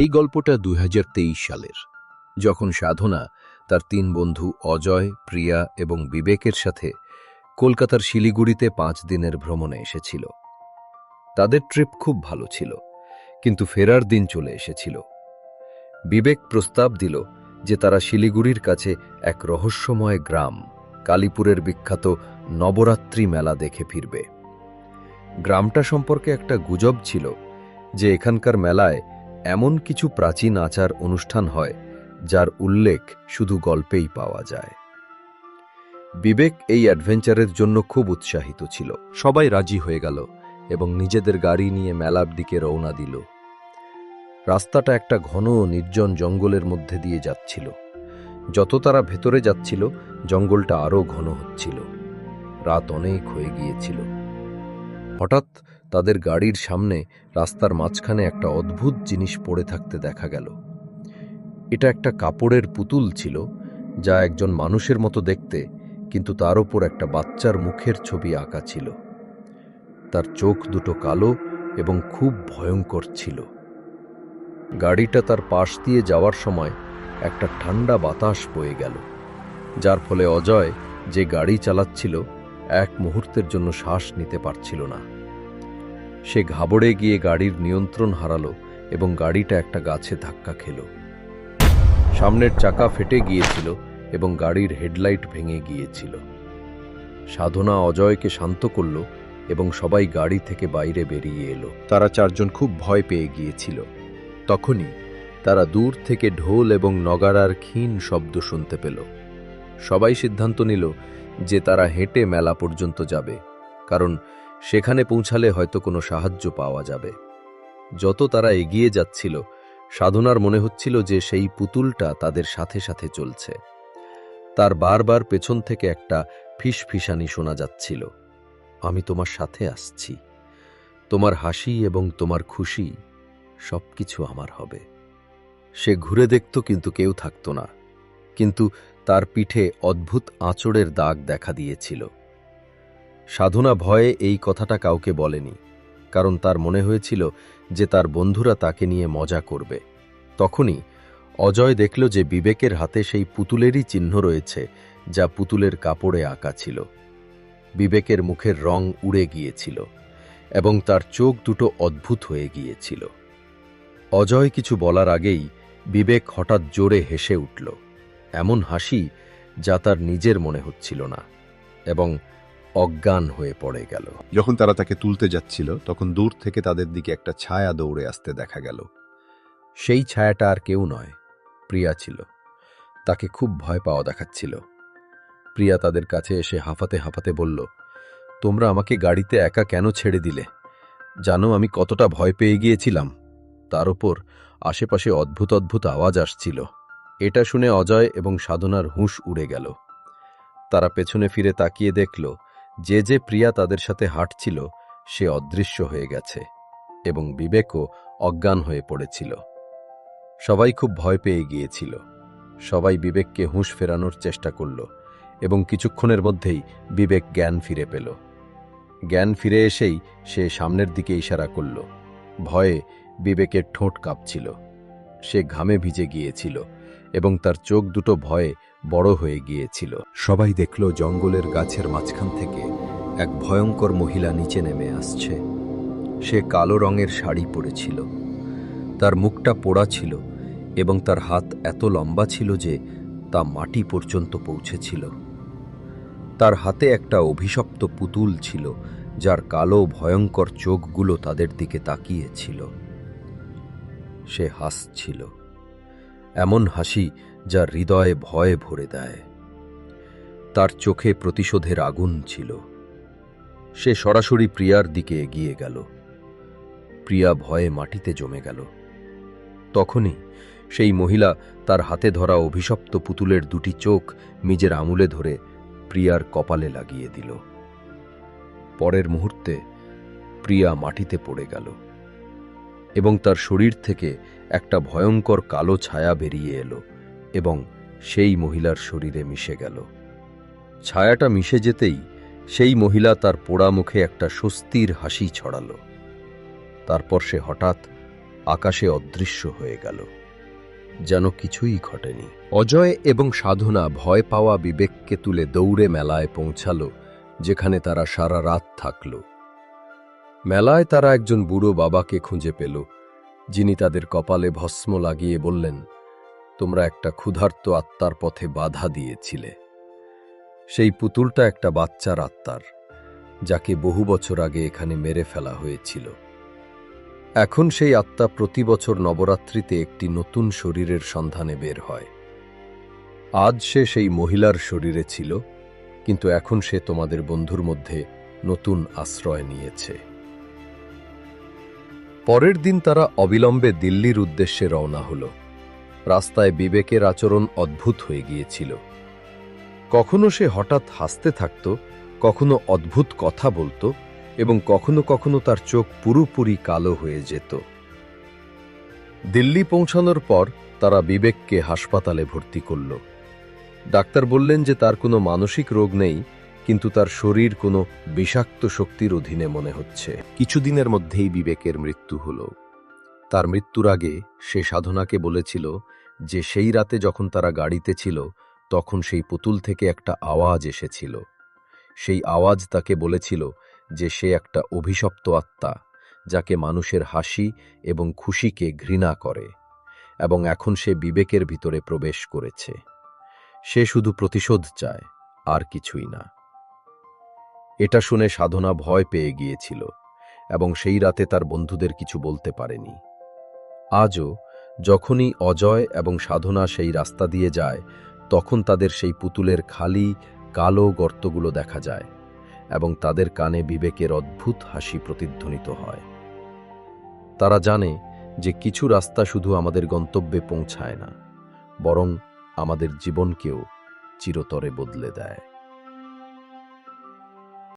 এই গল্পটা দুই হাজার তেইশ সালের, যখন সাধনা তার তিন বন্ধু অজয়, প্রিয়া এবং বিবেকের সাথে কলকাতার শিলিগুড়িতে পাঁচ দিনের ভ্রমণে এসেছিল। তাদের ট্রিপ খুব ভালো ছিল, কিন্তু ফেরার দিন চলে এসেছিল। বিবেক প্রস্তাব দিল যে তারা শিলিগুড়ির কাছে এক রহস্যময় গ্রাম, কালীপুরের বিখ্যাত নবরাত্রি মেলা দেখে ফিরবে। গ্রামটা সম্পর্কে একটা গুজব ছিল যে এখানকার মেলায় এমন কিছু প্রাচীন আচার অনুষ্ঠান হয়, যার উল্লেখ শুধু গল্পেই পাওয়া যায়। বিবেক এই অ্যাডভেঞ্চারের জন্য খুব উৎসাহিত ছিল। সবাই রাজি হয়ে গেল এবং নিজেদের গাড়ি নিয়ে মেলার দিকে রওনা দিল। রাস্তাটা একটা ঘন নির্জন জঙ্গলের মধ্যে দিয়ে যাচ্ছিল। যত তারা ভেতরে যাচ্ছিল, জঙ্গলটা আরও ঘন হচ্ছিল। রাত অনেক হয়ে গিয়েছিল। হঠাৎ তাদের গাড়ির সামনে রাস্তার মাঝখানে একটা অদ্ভুত জিনিস পড়ে থাকতে দেখা গেল। এটা একটা কাপড়ের পুতুল ছিল, যা একজন মানুষের মতো দেখতে, কিন্তু তার ওপর একটা বাচ্চার মুখের ছবি আঁকা ছিল। তার চোখ দুটো কালো এবং খুব ভয়ঙ্কর ছিল। গাড়িটা তার পাশ দিয়ে যাওয়ার সময় একটা ঠান্ডা বাতাস বয়ে গেল, যার ফলে অজয় যে গাড়ি চালাচ্ছিল, এক মুহূর্তের জন্য শ্বাস নিতে পারছিল না। সে ঘাবড়ে গিয়ে গাড়ির নিয়ন্ত্রণ হারালো এবং গাড়িটা একটা গাছে ধাক্কা খেল। সামনের চাকা ফেটে গিয়েছিল এবং গাড়ির হেডলাইট ভেঙে গিয়েছিল। সাধনা অজয়কে শান্ত করল এবং সবাই গাড়ি থেকে বাইরে বেরিয়ে এলো। তারা চারজন খুব ভয় পেয়ে গিয়েছিল। তখনই তারা দূর থেকে ঢোল এবং নগারার ক্ষীণ শব্দ শুনতে পেল। সবাই সিদ্ধান্ত নিল যে তারা হেঁটে মেলা পর্যন্ত যাবে, কারণ সেখানে পৌঁছালে হয়তো কোনো সাহায্য পাওয়া যাবে। যত তারা এগিয়ে যাচ্ছিল, সাধনার মনে হচ্ছিল যে সেই পুতুলটা তাদের সাথে সাথে চলছে। তার বারবার পেছন থেকে একটা ফিসফিসানি শোনা যাচ্ছিল। আমি তোমার সাথে আসছি। তোমার হাসি এবং তোমার খুশি সবকিছু আমার হবে। সে ঘুরে দেখত কিন্তু কেউ থাকত না। কিন্তু তার পিঠে অদ্ভুত আঁচড়ের দাগ দেখা দিয়েছিল। সাধনা ভয়ে এই কথাটা কাউকে বলেনি, কারণ তার মনে হয়েছিল যে তার বন্ধুরা তাকে নিয়ে মজা করবে। তখনই অজয় দেখল যে বিবেকের হাতে সেই পুতুলেরই চিহ্ন রয়েছে, যা পুতুলের কাপড়ে আঁকা ছিল। বিবেকের মুখের রং উড়ে গিয়েছিল এবং তার চোখ দুটো অদ্ভুত হয়ে গিয়েছিল। অজয় কিছু বলার আগেই বিবেক হঠাৎ জোরে হেসে উঠল। এমন হাসি যা তার নিজের মনে হচ্ছিল না এবং অজ্ঞান হয়ে পড়ে গেল। যখন তারা তাকে তুলতে যাচ্ছিল, তখন দূর থেকে তাদের দিকে একটা ছায়া দৌড়ে আসতে দেখা গেল। সেই ছায়াটা আর কেউ নয়, প্রিয়া ছিল। তাকে খুব ভয় পাওয়া দেখাচ্ছিল। প্রিয়া তাদের কাছে এসে হাঁফাতে হাঁফাতে বলল, তোমরা আমাকে গাড়িতে একা কেন ছেড়ে দিলে? জানো আমি কতটা ভয় পেয়ে গিয়েছিলাম। তার উপর আশেপাশে অদ্ভুত অদ্ভুত আওয়াজ আসছিল। এটা শুনে অজয় এবং সাধনার হুঁশ উড়ে গেল। তারা পেছনে ফিরে তাকিয়ে দেখল যে যে প্রিয়া তাদের সাথে হাঁটছিল, সে অদৃশ্য হয়ে গেছে এবং বিবেকও অজ্ঞান হয়ে পড়েছিল। সবাই খুব ভয় পেয়ে গিয়েছিল। সবাই বিবেককে হুঁশ ফেরানোর চেষ্টা করল এবং কিছুক্ষণের মধ্যেই বিবেক জ্ঞান ফিরে পেল। জ্ঞান ফিরে এসেই সে সামনের দিকে ইশারা করল। ভয়ে বিবেকের ঠোঁট কাঁপছিল। সে ঘামে ভিজে গিয়েছিল এবং তার চোখ দুটো ভয়ে বড় হয়ে গিয়েছিল। সবাই দেখল জঙ্গলের গাছের মাঝখান থেকে এক ভয়ঙ্কর মহিলা নিচে নেমে আসছে। সে কালো রঙের শাড়ি পরেছিল। তার মুখটা পোড়া ছিল এবং তার হাত এত লম্বা ছিল যে তা মাটি পর্যন্ত পৌঁছেছিল। তার হাতে একটা অভিশপ্ত পুতুল ছিল, যার কালো ভয়ঙ্কর চোখগুলো তাদের দিকে তাকিয়েছিল। সে হাসছিল। এমন হাসি যা হৃদয়ে ভয়ে ভরে দেয়। তার চোখে প্রতিশোধের আগুন ছিল। সে সরাসরি প্রিয়ার দিকে এগিয়ে গেল। প্রিয়া ভয়ে মাটিতে জমে গেল। তখনই সেই মহিলা তার হাতে ধরা অভিশপ্ত পুতুলের দুটি চোখ নিজের আঙুলে ধরে প্রিয়ার কপালে লাগিয়ে দিল। পরের মুহূর্তে প্রিয়া মাটিতে পড়ে গেল এবং তার শরীর থেকে একটা ভয়ঙ্কর কালো ছায়া বেরিয়ে এলো। এবং সেই মহিলার শরীরে মিশে গেল। ছায়াটা মিশে যেতেই সেই মহিলা তার পোড়া মুখে একটা স্বস্তির হাসি ছড়াল। তারপর সে হঠাৎ আকাশে অদৃশ্য হয়ে গেল। যেন কিছুই ঘটেনি। অজয় এবং সাধনা ভয় পাওয়া বিবেককে তুলে দৌড়ে মেলায় পৌঁছাল, যেখানে তারা সারা রাত থাকল। মেলায় তারা একজন বুড়ো বাবাকে খুঁজে পেল, যিনি তাদের কপালে ভস্ম লাগিয়ে বললেন তোমরা একটা ক্ষুধার্ত আত্মার পথে বাধা দিয়েছিলে। সেই পুতুলটা একটা বাচ্চার আত্মার, যাকে বহু বছর আগে এখানে মেরে ফেলা হয়েছিল। এখন সেই আত্মা প্রতি বছর নবরাত্রিতে একটি নতুন শরীরের সন্ধানে বের হয়। আজ সে সেই মহিলার শরীরে ছিল, কিন্তু এখন সে তোমাদের বন্ধুর মধ্যে নতুন আশ্রয় নিয়েছে। পরের দিন তারা অবিলম্বে দিল্লির উদ্দেশ্যে রওনা হল। রাস্তায় বিবেকের আচরণ অদ্ভুত হয়ে গিয়েছিল। কখনো সে হঠাৎ হাসতে থাকত, কখনো অদ্ভুত কথা বলতো এবং কখনো কখনো তার চোখ পুরোপুরি কালো হয়ে যেত। দিল্লি পৌঁছানোর পর তারা বিবেককে হাসপাতালে ভর্তি করল। ডাক্তার বললেন যে তার কোনো মানসিক রোগ নেই, কিন্তু তার শরীর কোনো বিষাক্ত শক্তির অধীনে মনে হচ্ছে। কিছুদিনের মধ্যেই বিবেকের মৃত্যু হল। তার মৃত্যুর আগে সে সাধনাকে বলেছিল যে সেই রাতে যখন তারা গাড়িতে ছিল, তখন সেই পুতুল থেকে একটা আওয়াজ এসেছিল। সেই আওয়াজ তাকে বলেছিল যে সে একটা অভিশপ্ত আত্মা, যাকে মানুষের হাসি এবং খুশিকে ঘৃণা করে, এবং এখন সে বিবেকের ভিতরে প্রবেশ করেছে। সে শুধু প্রতিশোধ চায়, আর কিছুই না। এটা শুনে সাধনা ভয় পেয়ে গিয়েছিল, এবং সেই রাতে তার বন্ধুদের কিছু বলতে পারেনি। আজও যখনই অজয় এবং সাধনা সেই রাস্তা দিয়ে যায়, তখন তাদের সেই পুতুলের খালি, কালো গর্তগুলো দেখা যায় এবং তাদের কানে বিবেকের অদ্ভুত হাসি প্রতিধ্বনিত হয়। তারা জানে যে কিছু রাস্তা শুধু আমাদের গন্তব্যে পৌঁছায় না, বরং আমাদের জীবনকেও চিরতরে বদলে দেয়।